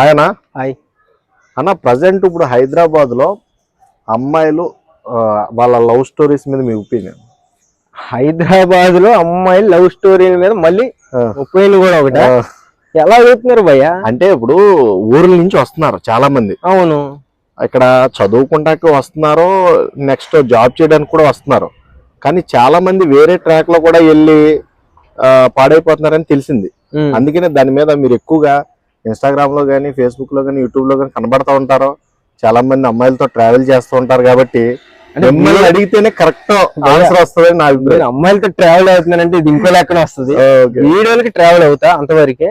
ఆయన హాయ్ అన్న ప్రజెంట్ ఇప్పుడు హైదరాబాద్లో అమ్మాయిలు వాళ్ళ లవ్ స్టోరీస్ మీద మీ ఒపీనియన్ హైదరాబాద్లో అమ్మాయి లవ్ స్టోరీ మీద మళ్ళీ ఒపీనియన్ కూడా ఒకటి. ఎలా చెప్తున్నారు భయ్య? అంటే ఇప్పుడు ఊర్ల నుంచి వస్తున్నారు చాలా మంది అవును. ఇక్కడ చదువుకుంటాకి వస్తున్నారు నెక్స్ట్ జాబ్ చేయడానికి కూడా వస్తున్నారు. కానీ చాలా మంది వేరే ట్రాక్లో కూడా వెళ్ళి పాడైపోతున్నారని తెలిసింది. అందుకనే దాని మీద మీరు ఎక్కువగా ఇన్స్టాగ్రామ్లో కానీ ఫేస్బుక్లో కానీ యూట్యూబ్లో కానీ కనబడతా ఉంటారు. చాలా మంది అమ్మాయిలతో ట్రావెల్ చేస్తూ ఉంటారు కాబట్టి మిమ్మల్ని అడిగితేనే కరెక్ట్ ఆన్సర్ వస్తుంది నా అభిప్రాయం. అమ్మాయిలతో ట్రావెల్ అవుతున్నానంటే ఇది ఇంకో లెక్కన వస్తుంది. వీడియోలకి ట్రావెల్ అవుతా అంతవరకే.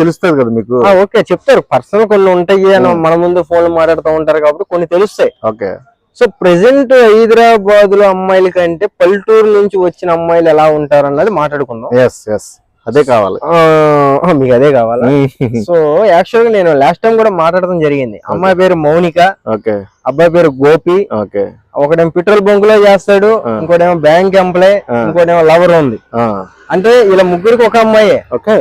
తెలుస్తుంది కదా మీకు. ఓకే చెప్తారు. పర్సనల్ కొన్ని ఉంటాయి అని మన ముందు ఫోన్ మాట్లాడుతూ ఉంటారు కాబట్టి కొన్ని తెలుస్తాయి. ఓకే. సో ప్రెసెంట్ హైదరాబాద్లో అమ్మాయిల కంటే పల్లెటూరు నుంచి వచ్చిన అమ్మాయిలు ఎలా ఉంటారు అన్నది మాట్లాడుకుందాం. ఎస్ ఎస్ అదే కావాలి. మీకు అదే కావాలా? సో యాక్చువల్గా నేను లాస్ట్ టైం కూడా మాట్లాడడం జరిగింది. అమ్మాయి పేరు మౌనిక ఓకే. అబ్బాయి పేరు గోపి. ఓకే. ఒకడేమో పెట్రోల్ బంక్లో చేస్తాడు. ఇంకోటేమో బ్యాంక్ ఎంప్లాయ్. ఇంకోటేమో లవర్ ఉంది. అంటే ఇలా ముగ్గురికి ఒక అమ్మాయే. ఓకే.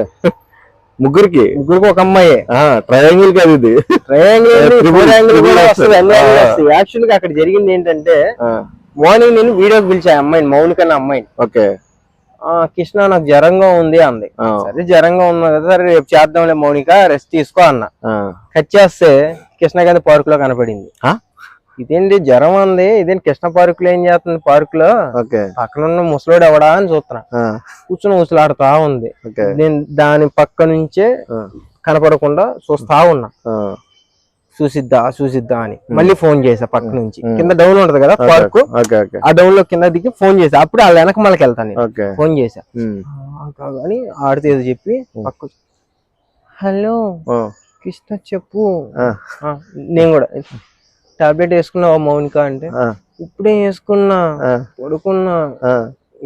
ముగ్గురికి? ముగ్గురికి ఒక అమ్మాయే. ట్రయాంగిల్ కాదు ఇది. ట్రయాంగిల్ కూడా వస్తుంది. యాక్చువల్గా అక్కడ జరిగింది ఏంటంటే మార్నింగ్ నేను వీడియోకి పిలిచా అమ్మాయిని మౌనిక అమ్మాయిని. ఓకే. కృష్ణ నాకు జ్వరంగా ఉంది అంది. సరే జ్వరంగా ఉన్నా కదా సరే రేపు చేద్దాంలే మౌనిక రెస్ట్ తీసుకో అన్న. కట్ చేస్తే కృష్ణ గాంధీ పార్క్లో కనపడింది. ఆ? ఇదేంటి జ్వరం ఉంది ఇదేంటి కృష్ణ పార్క్లో ఏం చేస్తుంది పార్క్లో పక్కన ఉన్న ముసలోడు ఎవడా అని చూస్తున్నా. కూర్చుని ముసలాడుతా ఉంది. నేను దాని పక్క నుంచే కనపడకుండా చూస్తా ఉన్నా. చూసిద్దా చూసిద్దా అని. మళ్ళీ ఫోన్ చేసా పక్క నుంచి. కింద డౌన్ ఉంటది కదా పార్క్ ఆ డౌన్లో కింద దిగి ఫోన్ చేసా అప్పుడు వాళ్ళ వెనక మళ్ళకి వెళ్తాను ఫోన్ చేసా అని ఆడితే చెప్పి పక్క హలో కృష్ణ చెప్పు. నేను కూడా టాబ్లెట్ వేసుకున్నావా మౌనిక అంటే ఇప్పుడే వేసుకున్నా పడుకున్నా.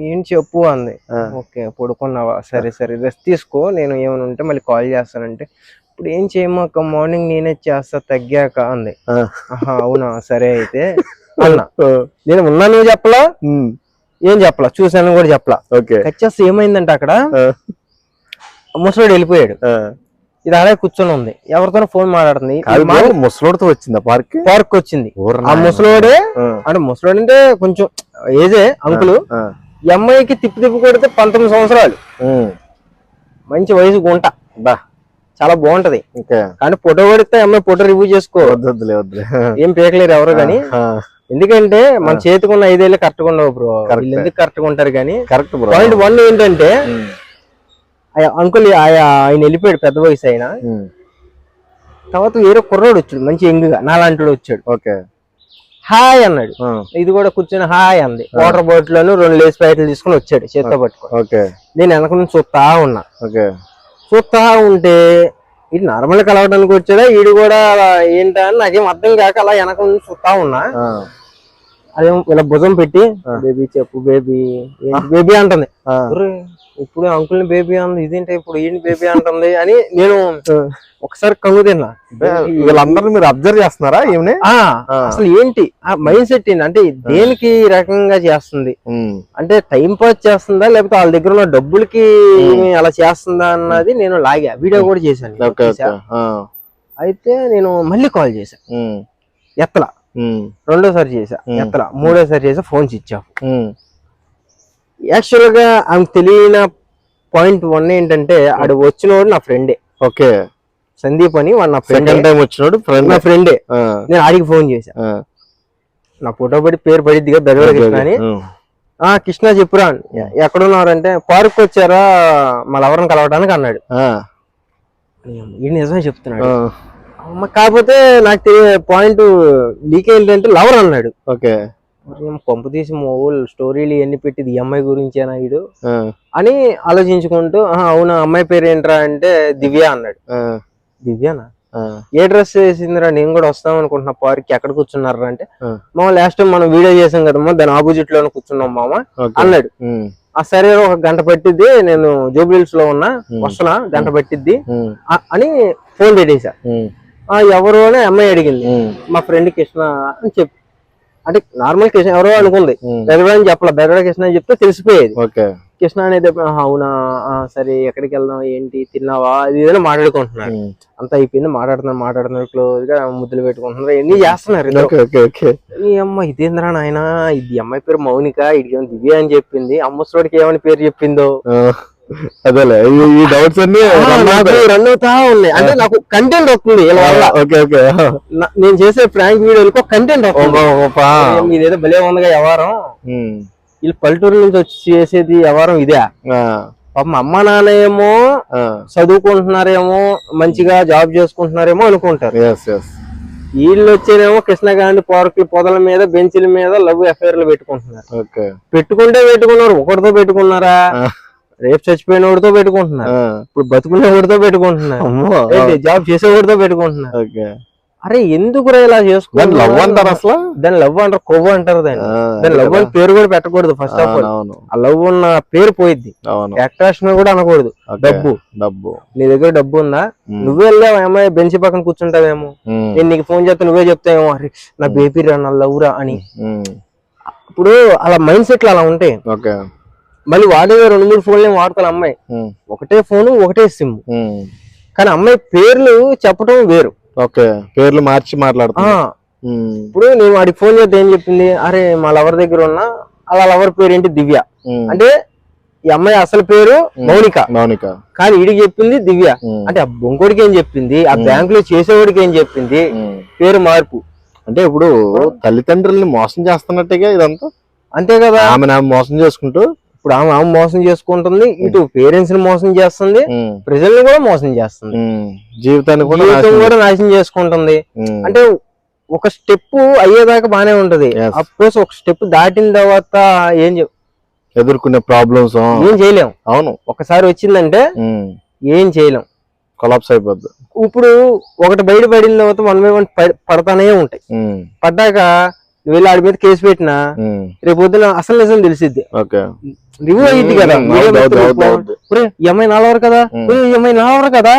ఏం చెప్పు అంది. ఓకే పడుకున్నావా? సరే సరే రెస్ట్ తీసుకో. నేను ఏమైనా ఉంటే మళ్ళీ కాల్ చేస్తానంటే ఇప్పుడు ఏం చేయమాక మార్నింగ్ నేనే చేస్తా తగ్గాక అంది. ఆహా అవునా? సరే అయితే. అన్నా నేను ఉన్నాను చెప్పలా? ఉమ్, ఏం చెప్పలా? చూసాను కూడా చెప్పలా. ఓకే. కచ్చేస్తే ఏమైందంటే అక్కడ? ముసలోడు వెళ్ళిపోయాడు. ఇది అలాగే కూర్చొని ఉంది. ఎవరితోనో ఫోన్ మాట్లాడుతుంది. ముసలోడితో వచ్చిందా పార్క్? పార్క్ వచ్చింది. ఆ ముసలోడే అంటే ముసలోడు అంటే కొంచెం ఏజే అంకులు. ఈ అమ్మాయికి తిప్పి తిప్పి కొడితే పంతొమ్మిది సంవత్సరాలు. మంచి వయసు గుంట. బా. చాలా బాగుంటది. కానీ ఫోటో కొడితే అమ్మాయి ఫోటో రివ్యూ చేసుకో. ఏం పేకలేరు ఎవరు కానీ ఎందుకంటే మన చేతికి ఉన్న ఐదేళ్ళు కరెక్ట్ ఉండవు బ్రో ఎందుకు కరెక్ట్ ఉంటారు కానీ కరెక్ట్ బ్రో పాయింట్ వన్ ఏంటంటే అంకుల్ ఆయన వెళ్ళిపోయాడు పెద్ద వయసు ఆయన తర్వాత వేరే కుర్రోడు వచ్చాడు మంచి ఎంగుగా నాలాంటి వచ్చాడు. ఓకే. హాయ్ అన్నాడు. ఇది కూడా కూర్చొని హాయ్ అంది. వాటర్ బాటిల్ రెండు లేస్ ప్యాకెట్లు తీసుకుని వచ్చాడు చేత్తో పట్టుకొని. ఓకే. నేను వెనక నుంచి చూస్తా ఉన్నా. ఓకే. చూస్తా ఉంటే ఇది నార్మల్ కలవడానికి వచ్చాడా? ఈడు కూడా ఏంటా అని నాకేం అర్థం కాక అలా వెనక నుంచి చూస్తా ఉన్నా. అదేం ఇలా భుజం పెట్టి బేబీ చెప్పు బేబీ బేబీ అంటుంది. ఇప్పుడు అంకుల్ బేబీ అంది ఇదేంటి ఇప్పుడు ఏంటి బేబీ అంటుంది అని నేను ఒకసారి కంగు తిన్నా. వీళ్ళందరినీ మీరు అబ్జర్వ్ చేస్తున్నారా ఆ, అసలు ఏంటి? ఆ మైండ్ సెట్ ఏంటి? అంటే దేనికి ఈ రకంగా చేస్తుంది? అంటే టైం పాస్ చేస్తుందా? లేకపోతే వాళ్ళ దగ్గర ఉన్న డబ్బులకి అలా చేస్తుందా అన్నది నేను లాగా వీడియో కూడా చేశాను. అయితే నేను మళ్ళీ కాల్ చేశా. ఎత్తలా. రెండోసారి చేశా. Hmm. ఎత్తలా. మూడోసారి చేసా ఫోన్ స్విచ్ ఆఫ్ యాక్చువల్గా ఆమెకు తెలియని పాయింట్ వన్ ఏంటంటే ఆడు వచ్చినోడు నా ఫ్రెండే ఓకే. సందీప్ అని వాడు నా ఫ్రెండ్ టైం వచ్చినోడు ఫ్రెండ్ నా ఫ్రెండే నేను ఆడికి ఫోన్ చేశా. నా ఫోటో పడి పేరు పడిద్దిగా కృష్ణ అని ఆ కృష్ణ చెప్పురా ఎక్కడున్నారంటే పార్క్ వచ్చారా మా లవరం కలవడానికి అన్నాడు. నిజమే చెప్తున్నాడు. కాకపోతే నాకు తెలియ పాయింట్ లీక్ ఏంటంటే లవర్ అన్నాడు. ఓకే. పంపు తీసి మా ఊళ్ళు స్టోరీలు ఎన్ని పెట్టింది ఈ అమ్మాయి గురించేనా ఇడు అని ఆలోచించుకుంటూ "ఆహా, అవునా అమ్మాయి పేరు ఏంట్రా అంటే దివ్య అన్నాడు. దివ్యనా? ఏ డ్రెస్ వేసిందిరా నేను కూడా వస్తాం అనుకుంటున్నా పార్క్ ఎక్కడ కూర్చున్నారా అంటే. మామ లాస్ట్ టైం మనం వీడియో చేసాం కదమ్మా దాని ఆపోజిట్లోనే కూర్చున్నాం మామ అన్నాడు. ఆ సరే ఒక గంట పట్టిద్ది నేను జూబ్లీస్లో ఉన్నా వస్తున్నా గంట పట్టిద్ది. అని ఫోన్ పెట్టేశా. ఆ ఎవరు? అని అమ్మాయి అడిగింది. మా ఫ్రెండ్ కృష్ణ అని చెప్పి అంటే నార్మల్ కృష్ణ ఎవరో అనుకుంది. బెదవాడ అని చెప్పలే. బెదవాడ కృష్ణ అని చెప్తే తెలిసిపోయేది. కృష్ణ అనేది "ఆహా, అవునా? సరే ఎక్కడికి వెళ్దాం? ఏంటి? తిన్నావా? అది ఏదైనా మాట్లాడుకుంటున్నారు ఉమ్. అంతా అయిపోయింది. మాట్లాడుతున్నారు మాట్లాడుతున్నారు క్లోజ్గా ముద్దులు పెట్టుకుంటున్నారు. ఎన్ని చేస్తున్నారు ఈ అమ్మ ఇదేంద్రా నాయన? ఇది అమ్మాయి పేరు మౌనిక ఇది దివ్య అని చెప్పింది. అమ్మసోడికి ఏమని పేరు చెప్పిందో? అదేలే ఈ- డౌట్స్ అన్ని రన్ అవుతా ఉన్నాయి. అంటే నాకు కంటెంట్ వస్తుంది వల్ల. Okay okay. నేను చేసే ప్రాంక్ వీడియోలకు కంటెంట్ వస్తుంది. ఇదేదో భలే ఉందిగా వ్యవహారం. వీళ్ళు పల్లెటూరు నుంచి వచ్చి చేసేది వ్యవహారం ఇదే. పాపం అమ్మ నాన్న ఏమో. చదువుకుంటున్నారేమో మంచిగా జాబ్ చేసుకుంటున్నారేమో అనుకుంటారు. వీళ్ళు వచ్చేనేమో కృష్ణగాంధీ పార్కుల పొదల మీద బెంచ్ల మీద లవ్ అఫైర్లు పెట్టుకుంటున్నారు. పెట్టుకుంటే పెట్టుకున్నారు ఒకటితో పెట్టుకున్నారా. రేపు చచ్చిపోయిన వాడితో పెట్టుకుంటున్నారు. ఆ. ఇప్పుడు బతుకునే వాడితో పెట్టుకుంటున్నారు. అమ్మో. ఏంటి, జాబ్ చేసేవాడితో పెట్టుకుంటున్నారు. ఓకే. అరే ఎందుకురా ఇలా దాన్ని చేసుకుంటున్నారు లవ్ అంటారు అసలు? దాన్ని లవ్ అంటారు కొవ్వు అంటారు దాన్ని. దాని లవ్ అని పేరు కూడా పెట్టకూడదు ఫస్ట్ ఆఫ్ ఆల్ ఆ లవ్ ఉన్న పేరు పోయిద్ది. అట్రాక్షన్ కూడా అనకూడదు. డబ్బు. డబ్బు. నీ దగ్గర డబ్బు ఉందా. నువ్వే వెళ్ళావు అమ్మాయి బెంచ్ పక్కన కూర్చుంటావేమో. నేను నీకు ఫోన్ చేస్తే నువ్వే చెప్తావేమో? అరే నా బేబీ రా నా లవ్ రా అని. ఇప్పుడు అలా మైండ్ సెట్లు అలా ఉంటాయి. మళ్ళీ వాడేవే రెండు మూడు ఫోన్లు ఏం వాడుకోవాలి అమ్మాయి. ఒకటే ఫోన్ ఒకటే సిమ్. కానీ అమ్మాయి పేర్లు చెప్పడం వేరు. ఓకే. పేర్లు మార్చి మాట్లాడుతున్నా ఉమ్. ఇప్పుడు నేను వాడికి ఫోన్ చేస్తే ఏం చెప్పింది? అరే మా లవర్ దగ్గర ఉన్న అలా లవర్ పేరు ఏంటి? దివ్య. అంటే ఈ అమ్మాయి అసలు పేరు మౌనిక. మౌనిక. కానీ వీడికి చెప్పింది దివ్య. అంటే ఆ బొంకోడికి ఏం చెప్పింది? ఆ బ్యాంక్లో చేసేవాడికి ఏం చెప్పింది. పేరు మార్పు. అంటే ఇప్పుడు తల్లిదండ్రుల్ని మోసం చేస్తున్నట్టుగా ఇదంతా? అంతే కదా. ఆమె మోసం చేసుకుంటూ ఇప్పుడు ఆమె ఆమె మోసం చేసుకుంటుంది ఇటు పేరెంట్స్ని మోసం చేస్తుంది. ప్రజల్ని కూడా మోసం చేస్తుంది. జీవితాన్ని కూడా జీవితం నాశనం కూడా నాశనం చేసుకుంటుంది. అంటే ఒక స్టెప్ అయ్యేదాకా బానే ఉంటది. అఫ్కోర్స్ ఒక స్టెప్ దాటిన తర్వాత ఏం ఎదుర్కొనే ప్రాబ్లమ్స్ ఏం చేయలేం. అవును. ఒకసారి వచ్చిందంటే ఏం చేయలేం. కొలాప్స్ అయిపోద్ది. ఇప్పుడు ఒకటి బయట పడిన తర్వాత వన్ బై వన్ పడతానే ఉంటాయి. పడ్డాక నువ్వు వెళ్ళి ఆడి మీద కేసు పెట్టినా. రేపు పొద్దున అసలు నిజం తెలిసిద్ది. రివ్యూ అయ్యింది కదా. ఈ అమ్మాయి నాలవరు కదా? ఈ అమ్మాయి నాలవరు కదా?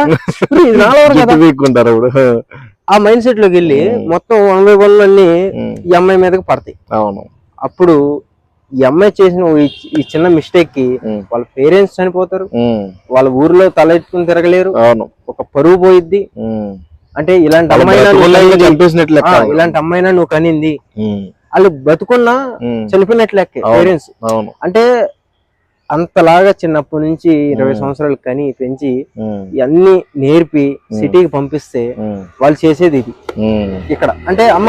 నాలవరు కదా? ఇప్పుడు. ఆ మైండ్ సెట్లోకి వెళ్ళి. మొత్తం వన్ బై వన్ అన్ని. ఈ అమ్మాయి మీదకి పడతాయి. అవును. అప్పుడు ఈ అమ్మాయి చేసిన ఈ- చిన్న మిస్టేక్కి. వాళ్ళ పేరెంట్స్ చనిపోతారు. వాళ్ళ ఊర్లో తల ఎత్తుకుని తిరగలేరు. అవును. ఒక పరువు పోయిద్ది. అంటే ఇలాంటి లెక్క. ఇలాంటి అమ్మాయినా నువ్వు కనింది. వాళ్ళు బతుకున్నా. చనిపోయినట్లు లెక్కే. పేరెంట్స్ అంటే అంతలాగా చిన్నప్పటి నుంచి ఇరవై. సంవత్సరాలు కని పెంచి. ఇవన్నీ నేర్పి సిటీకి పంపిస్తే. వాళ్ళు చేసేది ఇది. ఇక్కడ అంటే అమ్మ.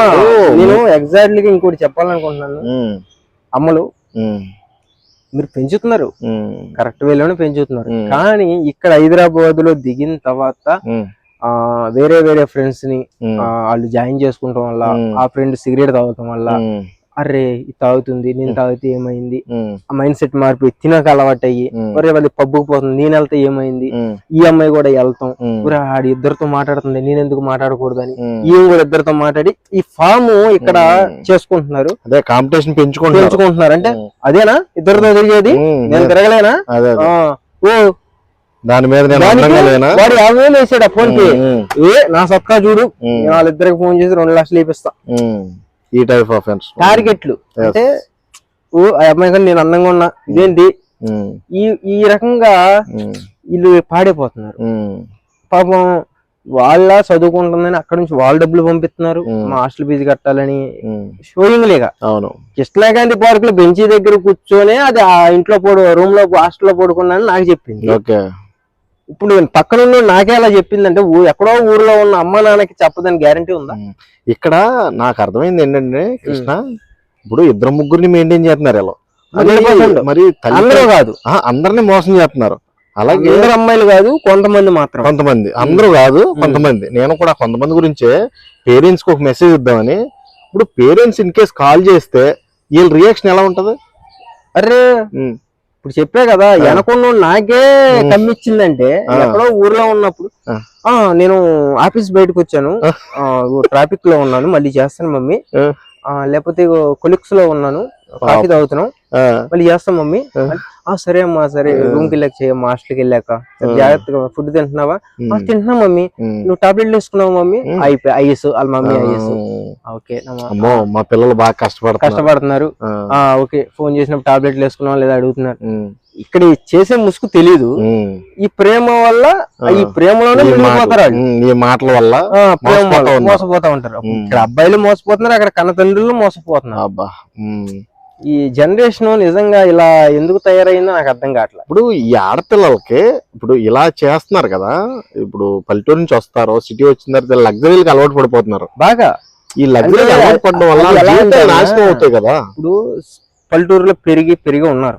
నేను ఎగ్జాక్ట్లీ ఇంకోటి చెప్పాలనుకుంటున్నాను. అమ్మలు. మీరు పెంచుతున్నారు. కరెక్ట్ వేలోనే పెంచుతున్నారు. కానీ ఇక్కడ హైదరాబాద్లో దిగిన తర్వాత వేరే వేరే ఫ్రెండ్స్ని వాళ్ళు జాయిన్ చేసుకుంటాం వల్ల. ఆ ఫ్రెండ్ సిగరెట్ తాగటం వల్ల. అరే ఇది తాగుతుంది నేను తాగితే ఏమైంది. ఆ మైండ్ సెట్ మార్పి తినక అలవాటు అయ్యి. ఒరే వాళ్ళు పబ్బుకు పోతుంది నేను వెళ్తే ఏమైంది. ఈ అమ్మాయి కూడా వెళ్తాం. ఒరే ఆడి ఇద్దరితో మాట్లాడుతుంది నేను ఎందుకు మాట్లాడకూడదని. ఈమె కూడా ఇద్దరితో మాట్లాడి ఈ ఫామ్ ఇక్కడ. చేసుకుంటున్నారు అదే కాంపిటీషన్ పెంచుకుంటున్నారు పెంచుకుంటున్నారు అంటే. అదేనా ఇద్దరితో తిరిగేది. నేను తిరగలేనా ఓ దాని మీద వాడు యాభై వేలు వేసాడు ఫోన్ ఉమ్. ఏ నా సత్తా చూడు. వాళ్ళిద్దరికి ఫోన్ చేసి రెండు లక్షలు ఇప్పిస్తా. ఈ టైప్ ఆఫ్ టార్గెట్లు. అంటే ఓ ఆ అమ్మాయి కానీ నేను అందంగా ఉన్నా. ఇదేంటి. ఈ ఈ రకంగా. వీళ్ళు పాడైపోతున్నారు. పాపం వాళ్ళ చదువుకుంటుందని అక్కడ నుంచి వాళ్ళ డబ్బులు పంపిస్తున్నారు. మా హాస్టల్ ఫీజు కట్టాలని. షోయింగ్ లేక. అవును. కృష్ణాగాంధీ పార్క్లో బెంచీ దగ్గర కూర్చొని అది ఆ ఇంట్లో పడు రూమ్లో హాస్టల్లో పడుకున్నాను నాకు చెప్పింది. ఓకే. ఇప్పుడు నేను పక్కన ఉన్న నాకే అలా చెప్పిందంటే ఎక్కడో ఊర్లో ఉన్న అమ్మ నాన్నకి చెప్పదని గ్యారంటీ ఉందా? ఇక్కడ నాకు అర్థమైంది ఏంటంటే కృష్ణ ఇప్పుడు ఇద్దరు ముగ్గురిని మెయింటైన్ చేస్తున్నారు ఇలా. మరి 100%. మరి తల్లి- అందరూ కాదు. అందరిని మోసం చేస్తున్నారు. అలాగే అందరు అమ్మాయిలు కాదు కొంతమంది మాత్రం కొంతమంది. అందరూ కాదు కొంతమంది. నేను కూడా కొంతమంది గురించే పేరెంట్స్కి ఒక మెసేజ్ ఇద్దామని. ఇప్పుడు పేరెంట్స్ ఇన్ కేస్ కాల్ చేస్తే వీళ్ళ రియాక్షన్ ఎలా ఉంటది? అరే ఇప్పుడు చెప్పే కదా వెనకుండా నాకే. కమ్మిచ్చిందంటే. ఎక్కడో ఊర్లో ఉన్నప్పుడు ఆ. నేను ఆఫీస్ బయటకు వచ్చాను. ట్రాఫిక్లో ఉన్నాను మళ్ళీ చేస్తాను మమ్మీ లేకపోతే కొలిక్స్లో ఉన్నాను కాఫీ తాగుతున్నాం. మళ్ళీ చేస్తాం మమ్మీ. ఆ. సరే అమ్మా సరే. రూమ్కి వెళ్ళాక చేయమ్మా హాస్టల్కి వెళ్ళాక. జాగ్రత్తగా ఫుడ్ తింటున్నావా? తింటున్నా మమ్మీ. నువ్వు టాబ్లెట్లు వేసుకున్నావు మమ్మీ. అయిపోయి ఐఎస్ వాళ్ళ మమ్మీ ఐఎస్. ఓకే మా పిల్లలు బాగా కష్టపడుతున్నారు. కష్టపడుతున్నారు. ఆ, ఓకే ఫోన్ చేసినప్పుడు టాబ్లెట్లు వేసుకున్నావా లేదా అడుగుతున్నారు. ఇక్కడ చేసే ముసుగు తెలియదు. ఈ ప్రేమ వల్ల ఈ ప్రేమలోనే ఈ మాటలు- ఈ వల్ల మోసపోతా ఉంటారు. ఇక్కడ అబ్బాయిలు మోసపోతున్నారు అక్కడ కన్న తండ్రులు మోసపోతున్నారు. అబ్బా. ఈ జనరేషన్ నిజంగా ఇలా ఎందుకు తయారైందో నాకు అర్థం కావట్లేదు ఇప్పుడు ఈ ఆడపిల్లలకి ఇప్పుడు ఇలా చేస్తున్నారు కదా ఇప్పుడు పల్లెటూరు నుంచి వస్తారు సిటీ వచ్చిన తర్వాత లగ్జరీలకు అలవాటు పడిపోతున్నారు బాగా ఈ లగ్జరీకి అంటే అలవాటు పడడం వల్ల జీవితాలు నాశనం అవుతాయి కదా ఇప్పుడు పల్లెటూరులో పెరిగి పెరిగి ఉన్నారు.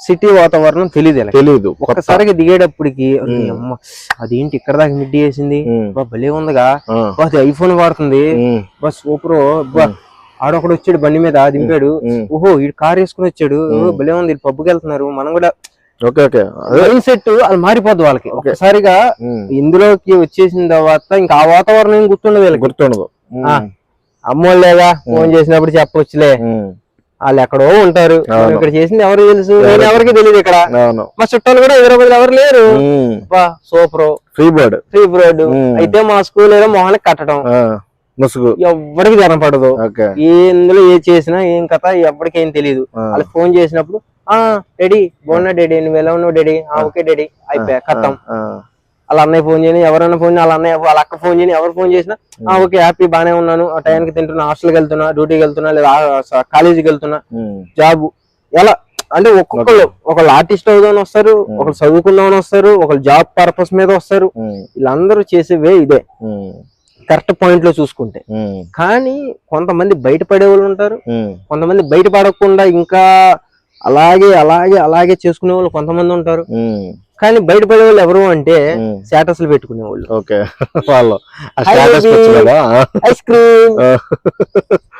సిటీ వాతావరణం తెలియదు కొత్త. ఒక్కసారిగా దిగేటప్పటికి "అరే ఉమ్. అమ్మ అదేంటి ఇక్కడ దాకా మిడ్డి చేసింది ఉమ్. బా భలే ఉందిగా. బా ఐఫోన్ వాడుతుంది. బా సూపర్ బా ఆడొకడు వచ్చాడు బండి మీద దింపాడు. ఓహో ఈ కార్ వేసుకుని వచ్చాడు. భలే ఉంది పబ్కి వెళ్తున్నారు. మనం కూడా ఓకే ఓకే. అదే మైండ్ సెట్ అది మారిపోద్ది వాళ్ళకి. ఒక్కసారిగా ఉమ్. ఇందులోకి వచ్చేసిన తర్వాత ఇంకా ఆ వాతావరణం ఏం గుర్తుండదు వీళ్ళకి. గుర్తుండదు. ఆ. అమ్మోళ్ళేగా ఫోన్ చేసినప్పుడు చెప్పొచ్చులే. ఉమ్. వాళ్ళు ఎక్కడో ఉంటారు. ఇక్కడ చేసింది ఎవరు తెలుసు? నేను ఎవరికి తెలియదు ఇక్కడ. మా చుట్టాలు కూడా హైదరాబాద్ ఎవరు లేరు. సూపర్. Free bird. ఫ్రీ బ్రోడ్. అయితే మా స్కూల్ ఏదో మొహానికి కట్టడం. ముసుగు. ఎవరికి జ్వరం పడదు. ఓకే. ఇందులో ఏ చేసినా ఏం కథ ఎవరికి ఏం తెలియదు. వాళ్ళకి ఫోన్ చేసినప్పుడు ఆ డాడీ బాగున్నా డాడీ నువ్వు ఎలా ఉన్నావు డాడీ? ఆ ఓకే డాడీ. అయిపోయా కథం. వాళ్ళ అన్నయ్య ఫోన్ చేయని ఎవరైనా ఫోన్ వాళ్ళ అన్నయ్య వాళ్ళ అక్క ఫోన్ చేయని ఎవరు ఫోన్ చేసినా ఆ ఓకే హ్యాపీ బానే ఉన్నాను. ఆ టైంకి తింటున్నా హాస్టల్కి వెళ్తున్నా డ్యూటీకి వెళ్తున్నా లేదా కాలేజీకి వెళ్తున్నా. జాబ్. ఎలా? అంటే ఒక్కొక్కరు ఒకళ్ళు ఆర్టిస్ట్ అవుదామని వస్తారు ఒకళ్ళు చదువుకుందామని వస్తారు ఒకళ్ళు జాబ్ పర్పస్ మీద వస్తారు. వీళ్ళందరూ చేసేవే ఇదే. కరెక్ట్ పాయింట్లో చూసుకుంటే. కానీ కొంతమంది బయటపడే వాళ్ళు ఉంటారు. కొంతమంది బయటపడకుండా ఇంకా అలాగే అలాగే అలాగే చేసుకునే వాళ్ళు కొంతమంది ఉంటారు. కానీ బయటపడే వాళ్ళు ఎవరు అంటే ఉమ్. స్టేటస్లు పెట్టుకునే వాళ్ళు. ఓకే. వాళ్ళు. Status ice cream.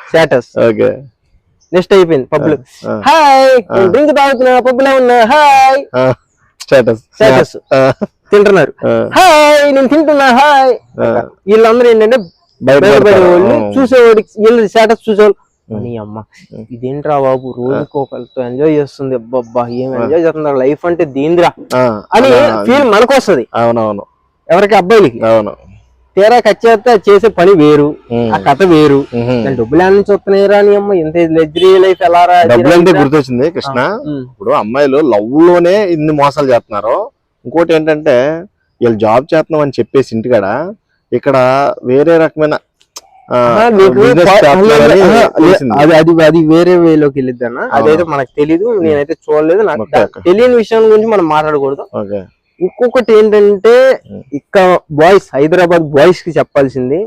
Status. Okay. Next అయిపోయింది పబ్బులు. ఆ. హాయ్. డ్రింక్ తాగుతున్నా పబ్బులో ఉన్నా. హాయ్. స్టేటస్. స్టేటస్. తింటున్నారు. హాయ్ నేను తింటున్నా హాయ్. వీళ్ళందరూ ఏంటంటే. వాళ్ళు ఆ. చూసేవాడికి వీళ్ళు స్టేటస్ చూసేవాళ్ళు. అని అమ్మ ఇదేంట్రా బాబు రోజుకి ఒకరితో ఎంజాయ్ చేస్తుంది. అబ్బబ్బా ఏం ఎంజాయ్ చేస్తున్నారు లైఫ్ అంటే దీంద్రా. అని. ఫీల్ మనకు వస్తుంది అవునవును. ఎవరికి? అబ్బాయిలకి. అవును. తీరా కచ్చేస్తే చేసే పని వేరు. ఆ కథ వేరు. డబ్బులు ఎలా నుంచి వస్తున్నాయిరా అని అమ్మ? ఇంత లగ్జరీ లైఫ్ ఎలా డబ్బులు అంటే. గుర్తొచ్చింది కృష్ణ. ఇప్పుడు అమ్మాయిలు లవ్లోనే ఇన్ని మోసాలు చేస్తున్నారు ఇంకోటి ఏంటంటే వీళ్ళు జాబ్ చేస్తున్నాం అని చెప్పేసి ఇంటికాడ ఇక్కడ వేరే రకమైన. అది అది అది వేరే వేలోకి వెళ్ళిద్దన్న అదైతే మనకు తెలీదు నేనైతే చూడలేదు. నాకు. తెలియని విషయం గురించి మనం మాట్లాడకూడదు. ఓకే. ఇంకొకటి ఏంటంటే. ఇక్కడ బాయ్స్ హైదరాబాద్ బాయ్స్కి చెప్పాల్సింది.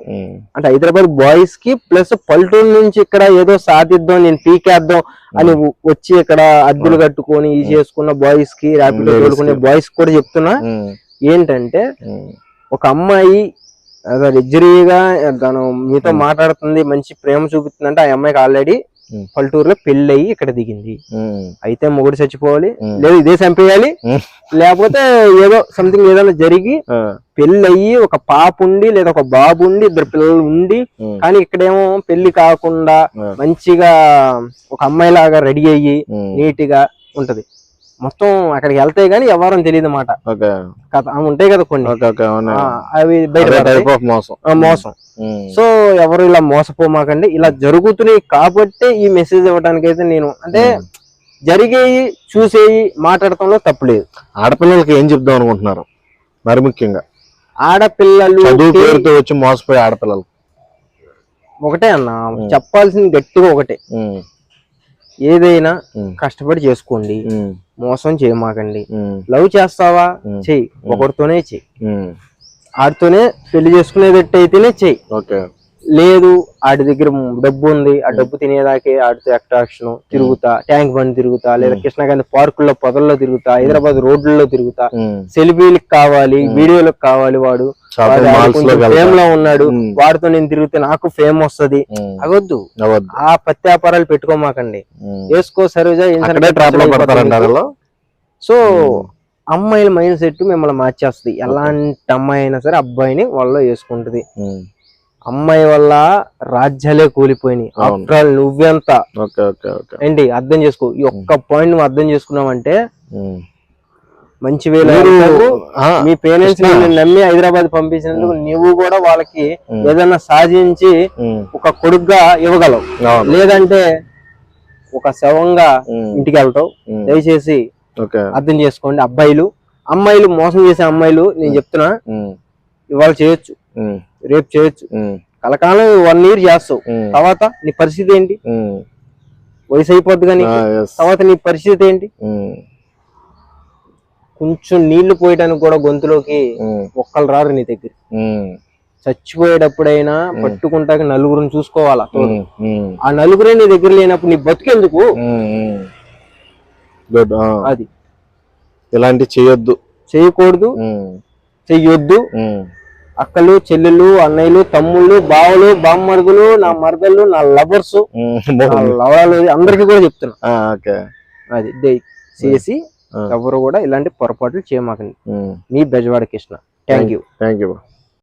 అంటే హైదరాబాద్ బాయ్స్కి ప్లస్ పల్లెటూరు నుంచి ఇక్కడ ఏదో సాధిద్దాం నేను పీకేద్దాం అని వచ్చి ఇక్కడ అద్దెలు కట్టుకొని చేసుకున్న బాయ్స్కి ర్యాపిడో తోలుకునే బాయ్స్ కూడా చెప్తున్నా. ఏంటంటే. ఒక అమ్మాయి లగ్జరీగా తను మీతో మాట్లాడుతుంది మంచి ప్రేమ చూపిస్తుంది అంటే ఆ అమ్మాయికి ఆల్రెడీ. పల్లెటూరులో పెళ్ళి అయ్యి ఇక్కడ దిగింది. అయితే మొగుడు చచ్చిపోవాలి. లేదు ఇదే చంపేయాలి. లేకపోతే ఏదో సంథింగ్ ఏదైనా జరిగి అయ్యి ఒక పాప ఉండి లేదా ఒక బాబు ఉండి ఇద్దరు పిల్లలు ఉండి. కానీ ఇక్కడేమో పెళ్ళి కాకుండా. మంచిగా ఒక అమ్మాయి లాగా రెడీ అయ్యి. నీట్గా ఉంటది మొత్తం అక్కడికి వెళ్తే గానీ ఎవరం తెలియదు మాట. ఓకే. కథ అవి ఉంటాయి కదా కొన్ని. అవి బయట మోసం. ఆ, మోసం. ఉమ్. సో ఎవరు ఇలా మోసపోమాకండి. ఇలా జరుగుతున్నాయి కాబట్టి ఈ మెసేజ్ ఇవ్వడానికి అయితే నేను అంటే జరిగేవి చూసేవి మాట్లాడటంలో తప్పులేదు ఆడపిల్లలకి ఏం చెప్దాం అనుకుంటున్నారు? మరి ముఖ్యంగా. ఆడపిల్లలు పేరుతో వచ్చి మోసపోయే ఆడపిల్లలు. ఒకటే అన్న చెప్పాల్సింది గట్టిగా ఒకటే. ఏదైనా. కష్టపడి చేసుకోండి. మోసం చేయమాకండి. లవ్ చేస్తావా. చెయ్యి ఒకరితోనే చెయ్యి. ఆడితోనే పెళ్ళి చేసుకునేటట్టు అయితేనే చెయ్యి ఓకే లేదు ఆడి దగ్గర డబ్బు ఉంది ఆ డబ్బు తినేదాకే ఆడితో అట్రాక్షన్ తిరుగుతా ట్యాంక్ బండ్ తిరుగుతా లేదా కృష్ణగాంధీ పార్కుల్లో పొదల్లో తిరుగుతా హైదరాబాద్ రోడ్లలో తిరుగుతా. సెల్ఫీలకు కావాలి వీడియోలకు కావాలి వాడు. ఫేమ్లో ఉన్నాడు. వాడితో నేను తిరిగితే నాకు ఫేమ్ వస్తది. అవద్దు ఆ పత్యాపారాలు పెట్టుకోమాకండి. వేసుకో సరోజా వాళ్ళు? సో అమ్మాయిల మైండ్ సెట్ మిమ్మల్ని మార్చేస్తుంది. ఎలాంటి అమ్మాయి అయినా సరే అబ్బాయిని వాళ్ళలో వేసుకుంటది. అమ్మాయి వల్ల రాజ్యాలే కూలిపోయినాయి. అవును. ఆఫ్టర్ ఆల్ నువ్వెంత? ఏంటి అర్థం చేసుకో. ఈ ఒక్క పాయింట్ నువ్వు అర్థం చేసుకున్నావంటే. మంచి వేలు మీ పేరెంట్స్ నమ్మి హైదరాబాద్ పంపించినందుకు నువ్వు కూడా వాళ్ళకి ఏదైనా సాధించి. ఒక కొడుకుగా ఇవ్వగలవు. లేదంటే ఒక శవంగా ఇంటికి వెళ్తావు. దయచేసి అర్థం చేసుకోండి. అబ్బాయిలు అమ్మాయిలు మోసం చేసే అమ్మాయిలు నేను చెప్తున్నా ఇవాళ చేయొచ్చు. రేపు చేయొచ్చు. కలకాలం వన్ ఇయర్ చేస్తావు. తర్వాత నీ పరిస్థితి ఏంటి? వయసు అయిపోద్ది కానీ తర్వాత నీ పరిస్థితి ఏంటి? కొంచెం నీళ్ళు పోయడానికి కూడా గొంతులోకి ఒక్కళ్ళు రారు నీ దగ్గర. చచ్చిపోయేటప్పుడైనా పట్టుకుంటాక నలుగురిని చూసుకోవాలా. ఆ నలుగురే నీ దగ్గర లేనప్పుడు నీ బతుకెందుకు అది. ఇలాంటి చేయొద్దు. చేయకూడదు. చెయ్యొద్దు. అక్కలు చెల్లెలు అన్నయ్యలు తమ్ముళ్ళు బావలు బామ్మరుదులు నా మరదలు నా లవర్స్ నా లవరాలు అందరికీ కూడా చెప్తున్నా. అది దయచేసి ఎవరు కూడా ఇలాంటి పొరపాట్లు చేయమాకండి. మీ Bezawada Krishna. Thank you thank you